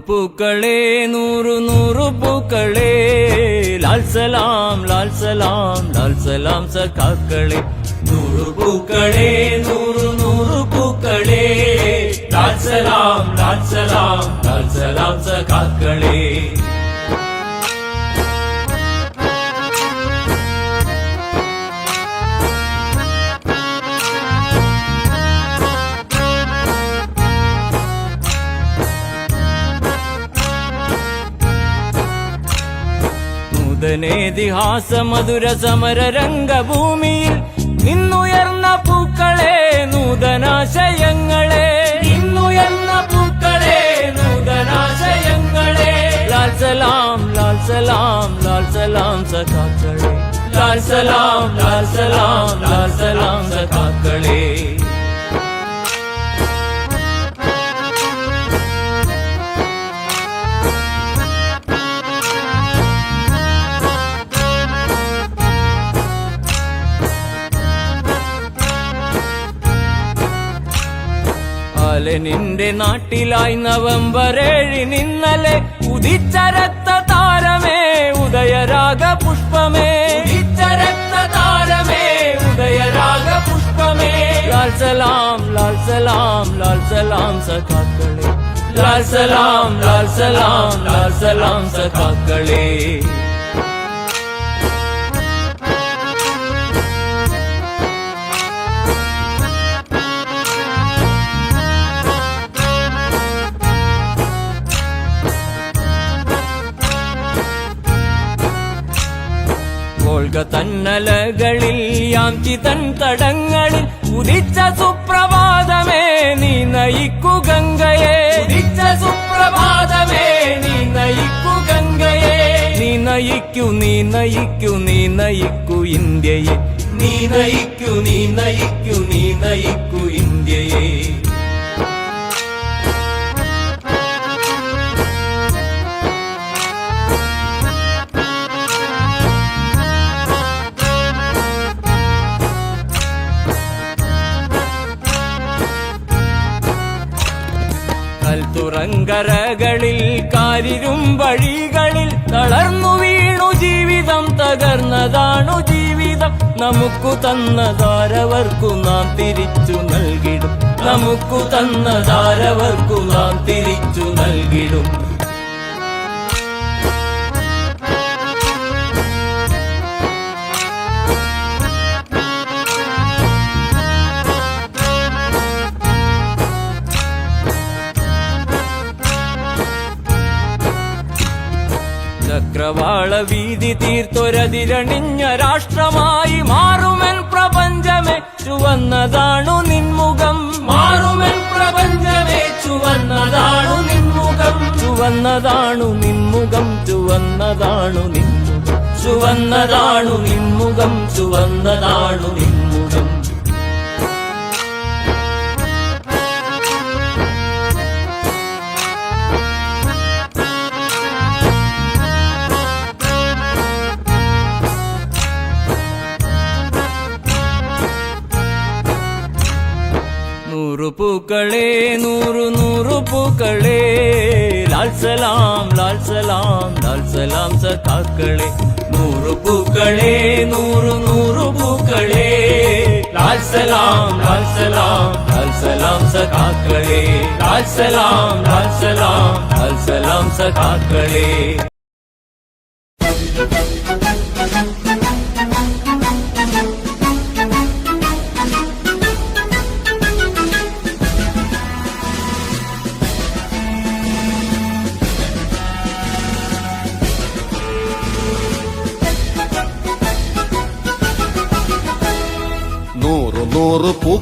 നൂറു പൂക്കളെ നൂറു നൂറു പൂക്കളെ ലാൽ സലാം ലാൽ സലാം ലാൽ സലാം സഖാക്കളെ നൂറു പൂക്കളെ നൂറു നൂറു പൂക്കളെ ലാൽ സലാം ലാൽ സലാം ലാൽ സലാം നൂതനേതിഹാസ മധുര സമര രംഗഭൂമിയിൽ നിന്നുയർന്ന പൂക്കളെ നൂതനാശയങ്ങളെ. നിന്നുയർന്ന പൂക്കളെ നൂതനാശയങ്ങളെ. ലാൽ സലാം ലാൽ സലാം ലാൽ സലാം സഖാക്കളെ. ലാൽ സലാം ലാൽ സലാം ലാൽ സലാം സഖാക്കളെ. ബാലനിന്റെ നാട്ടിലായി നവംബർ ഏഴിന് ഇന്നലെ ഉദിച്ചരത്ത താരമേ ഉദയരാഗ പുഷ്പമേ ഉദിച്ചരത്ത താരമേ ഉദയരാഗ പുഷ്പമേ ലാൽ സലാം ലാൽ സലാം ലാൽ സലാം സഖാക്കളെ. ലാൽ സലാം ലാൽ സലാം ലാൽ സലാം സഖാക്കളെ. തന്നലകളിൽ യാഞ്ചി തൻ തടങ്ങളിൽ ഉദിച്ച സുപ്രഭാതമേ നീ നയിക്കു ഗംഗയെ. ഉദിച്ച സുപ്രഭാതമേ നീ നയിക്കു ഗംഗയെ. നീ നയിക്കു നീ നയിക്കു നീ നയിക്കു ഇന്ത്യയെ. നീ നയിക്കു നീ നയിക്കു നീ നയിക്കു ഇന്ത്യയെ. കൽത്തുറങ്കരകളിൽ കാരിരും വഴികളിൽ തളർന്നു വീണു ജീവിതം തകർന്നതാണു ജീവിതം. നമുക്കു തന്നതാരവർക്കു നാം തിരിച്ചു നൽകിടും. നമുക്കു തന്നതാരവർക്കു നാം തിരിച്ചു നൽകിടും. ചക്രവാള വീതി തീർത്തൊരതിരണിഞ്ഞ രാഷ്ട്രമായി മാറുമെൻ പ്രപഞ്ചമേ ചുവന്നതാണു നിൻമുഖം. മാറുമെൻ പ്രപഞ്ചമേ ചുവന്നതാണു നിൻമുഖം. ചുവന്നതാണു നിൻമുഖം ചുവന്നതാണു നിൻമുഖം ചുവന്നതാണു നിൻമുഖം ചുവന്നതാണു നിൻമുഖം ലാൽ സലാം ലാൽ സലാം ലാൽ സലാം സഖാക്കളെ നൂറു പൂക്കളെ നൂറു നൂറു പൂക്കളെ ലാൽ സലാം ലാൽ സലാം ലാൽ സലാം സഖാക്കളെ ലാൽ സലാം ലാൽ സലാം ലാൽ സലാം സഖാക്കളെ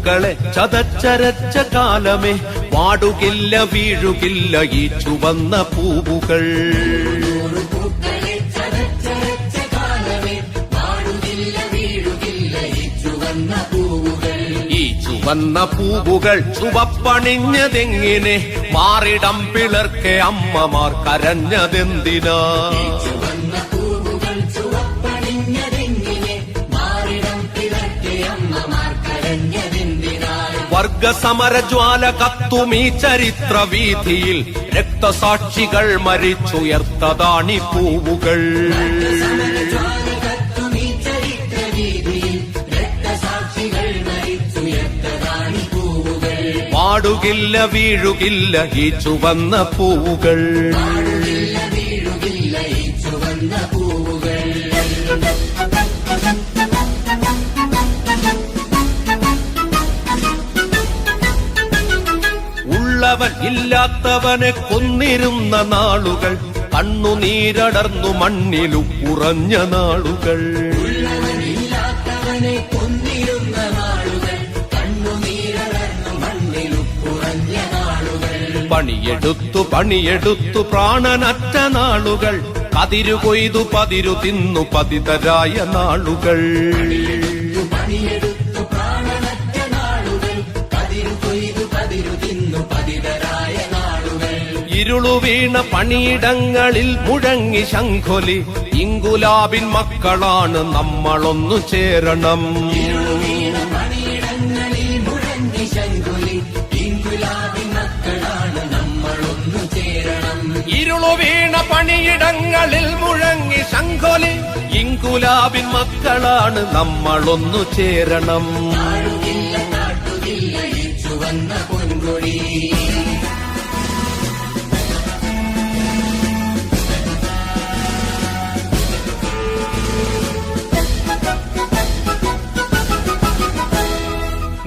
പൂക്കളെ ചതച്ചരച്ച കാലമേ വാടുകില്ല വീഴുകില്ല ഈ ചുവന്ന പൂവുകൾ. ഈ ചുവന്ന പൂവുകൾ ചുവപ്പണിഞ്ഞതെങ്ങിനെ മാറിടം പിളർക്കെ അമ്മമാർ കരഞ്ഞതെന്തിനാ? വർഗസമരജ്വാല കത്തുമീ ചരിത്ര വീതിയിൽ രക്തസാക്ഷികൾ മരിച്ചുയർത്തതാണി പൂവുകൾ. പാടുകില്ല വീഴുകില്ല ഈ ചുവന്ന പൂവുകൾ. ഇല്ലാത്തവനെ കൊന്നിരുന്ന നാളുകൾ കണ്ണുനീരടർന്നു മണ്ണിലു കുറഞ്ഞ നാളുകൾ. പണിയെടുത്തു പണിയെടുത്തു പ്രാണനറ്റ നാളുകൾ പതിരു കൊയ്തു പതിരു തിന്നു പതിതരായ നാളുകൾ. ഇരുളു വീണ പണിയിടങ്ങളിൽ മുഴങ്ങി ശംഖൊലി. ഇങ്കുലാബിൻ മക്കളാണ് നമ്മളൊന്നു ചേരണം. ഇരുളു വീണ പണിയിടങ്ങളിൽ മുഴങ്ങി ശംഖൊലി. ഇങ്കുലാബിൻ മക്കളാണ് നമ്മളൊന്നു ചേരണം.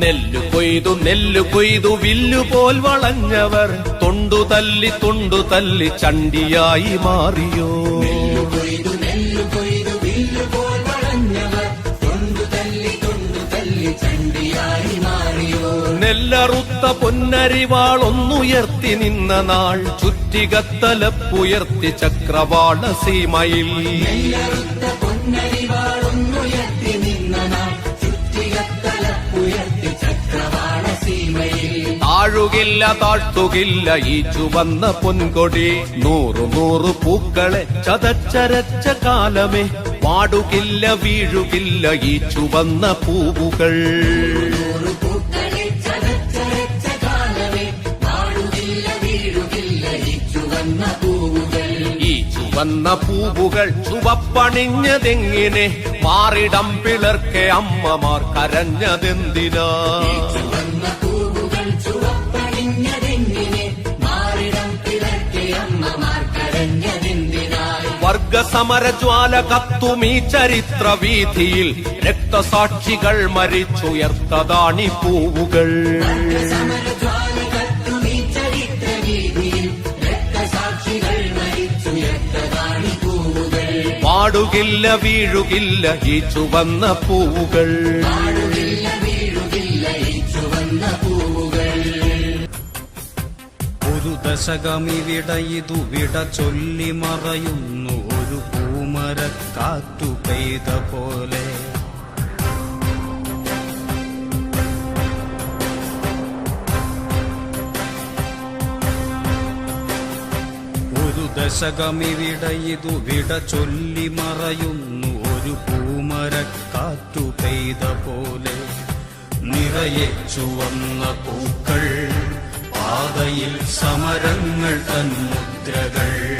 നെല്ലു കൊയ്തു നെല്ലു കൊയ്തു വില്ലുപോൽ വളഞ്ഞവർ. തൊണ്ടു തല്ലി തൊണ്ടു തല്ലി ചണ്ടിയായി മാറിയോ? നെല്ലറുത്ത പൊന്നരിവാളൊന്നുയർത്തി നിന്ന നാൾ. ചുറ്റികത്തലപ്പുയർത്തി ചക്രവാള സീമയിൽ. താഴുകില്ല താഴ്ത്തുകില്ല ഈ ചുവന്ന പൊൻകൊടി. നൂറു നൂറ് പൂക്കളെ ചതച്ചരച്ച കാലമേ പാടുകില്ല വീഴുകില്ല ഈ ചുവന്ന പൂവുകൾ. ഈ ചുവന്ന പൂവുകൾ ചുവപ്പണിഞ്ഞതെങ്ങിനെ? മാറിടം പിളർക്കെ അമ്മമാർ കരഞ്ഞതെന്തിനാ? വർഗസമരജ്വാല ഈ ചരിത്ര വീതിയിൽ രക്തസാക്ഷികൾ മരിച്ചുയർത്തതാണി പൂവുകൾ. പാടുകില്ല വീഴുകില്ല ഈ ചുവന്ന പൂവുകൾ. ഒരു ദശകമിവിട ഇതു വിട ചൊല്ലി മറയുന്നു ഒരു പൂമരക്കാറ്റു പെയ്ത പോലെ. ഒരു ദശകമിവിട ഇതു വിട ചൊല്ലി മറയുന്നു. ഒരു പൂമരക്കാറ്റു പെയ്ത പോലെ. നിറയെ ചുവന്ന പൂക്കൾ പാതയിൽ സമരങ്ങൾ തന്മുദ്രകൾ.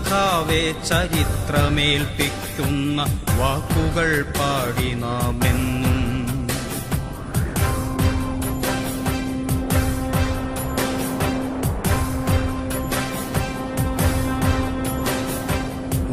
സഖാവേ ചരിത്രമേൽപ്പിക്കുന്ന വാക്കുകൾ പാടി നാമെന്നും.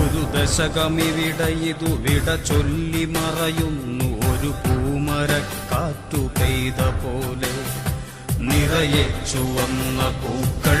ഒരു ദശകമിവിട ഇതു വിട ചൊല്ലി മറയുന്നു. ഒരു പൂമരക്കാറ്റു പെയ്ത പോലെ നിറയെ ചുവന്ന പൂക്കൾ.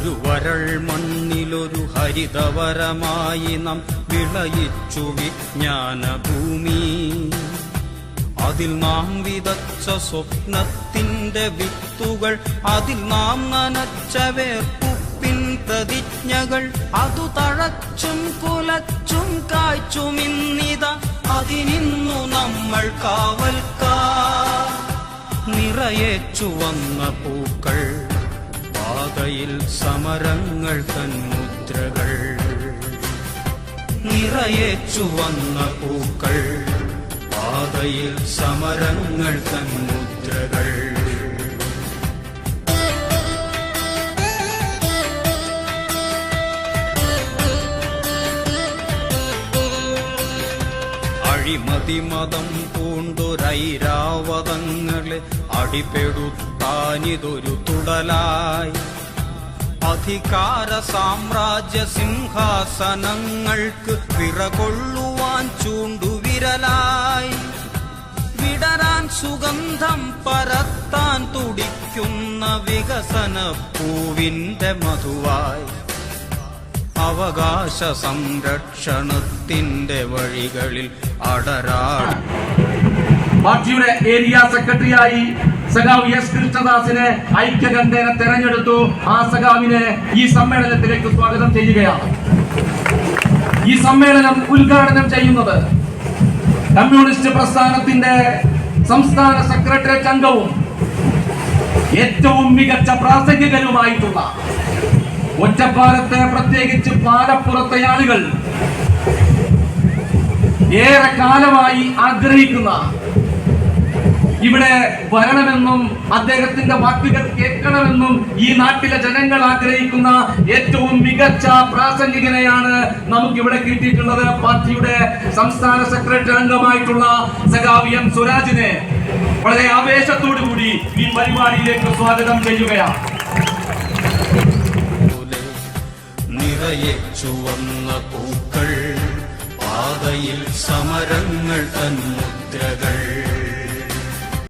ഒരു വരൾ മണ്ണിലൊരു ഹരിതവരമായി നാം വിളയിച്ചു വിജ്ഞാനഭൂമി അതിൽ നാം വിതച്ച സ്വപ്നത്തിന്റെ വിത്തുകൾ അതിൽ നാം നനച്ച വേർപ്പുപ്പിൻ പ്രതിജ്ഞകൾ അതു തഴച്ചും കുലച്ചും കായ്ച്ചും ഇന്നിത. അതിനിന്നു നമ്മൾ കാവൽക്കാർ നിറയേച്ചു വന്ന പൂക്കൾ. പാതയിൽ സമരങ്ങൾ തൻ മുദ്രകൾ നിറയേച്ചു വന്ന പൂക്കൾ പാതയിൽ സമരങ്ങൾ തൻ മുദ്രകൾ അഴിമതി മതം പൂണ്ടൊരൈരാവതങ്ങളെ അടിപെടുത്താനിതൊരു തുടലായി. അധികാര സാമ്രാജ്യ സിംഹാസനങ്ങൾക്ക് വിറകൊള്ളുവാൻ ചൂണ്ടുവിരലായി. വിടരാൻ സുഗന്ധം പരത്താൻ തുടിക്കുന്ന വികസന പൂവിന്റെ മധുവായി. അവകാശ സംരക്ഷണത്തിന്റെ വഴികളിൽ അടരാ പാർട്ടിയുടെ ഏരിയ സെക്രട്ടറിയായി സഖാവ് എസ് കൃഷ്ണദാസിനെ ഐക്യകണ്ഠേന തെരഞ്ഞെടുത്തു. ആ സഖാവിനെ ഈ സമ്മേളനത്തിലേക്ക് സ്വാഗതം ചെയ്യുകയാണ്. ഈ സമ്മേളനം ഉദ്ഘാടനം ചെയ്യുന്നത് കമ്മ്യൂണിസ്റ്റ് പ്രസ്ഥാനത്തിന്റെ സംസ്ഥാന സെക്രട്ടേറിയറ്റ് അംഗവും ഏറ്റവും മികച്ച പ്രാസംഗികരുമായിട്ടുള്ള ഒറ്റപ്പാലത്തെ പ്രത്യേകിച്ച് പാലപ്പുറത്തെ ആളുകൾ ഏറെ കാലമായി ആഗ്രഹിക്കുന്ന ഇവിടെ വരണമെന്നും അദ്ദേഹത്തിന്റെ വാക്കുകൾ കേൾക്കണമെന്നും ഈ നാട്ടിലെ ജനങ്ങൾ ആഗ്രഹിക്കുന്ന ഏറ്റവും മികച്ച പ്രാസംഗികനെയാണ് നമുക്ക് ഇവിടെ കിട്ടിയിട്ടുള്ളത്. പാർട്ടിയുടെ സംസ്ഥാന സെക്രട്ടറി അംഗമായിട്ടുള്ള സഖാവ് എം സ്വരാജിനെ വളരെ ആവേശത്തോടു കൂടി ഈ പരിപാടിയിലേക്ക് സ്വാഗതം ചെയ്യുകയാണ്. നിറയെ ചുവന്ന പൂക്കൾ പാതയിൽ സമരങ്ങൾ തൻ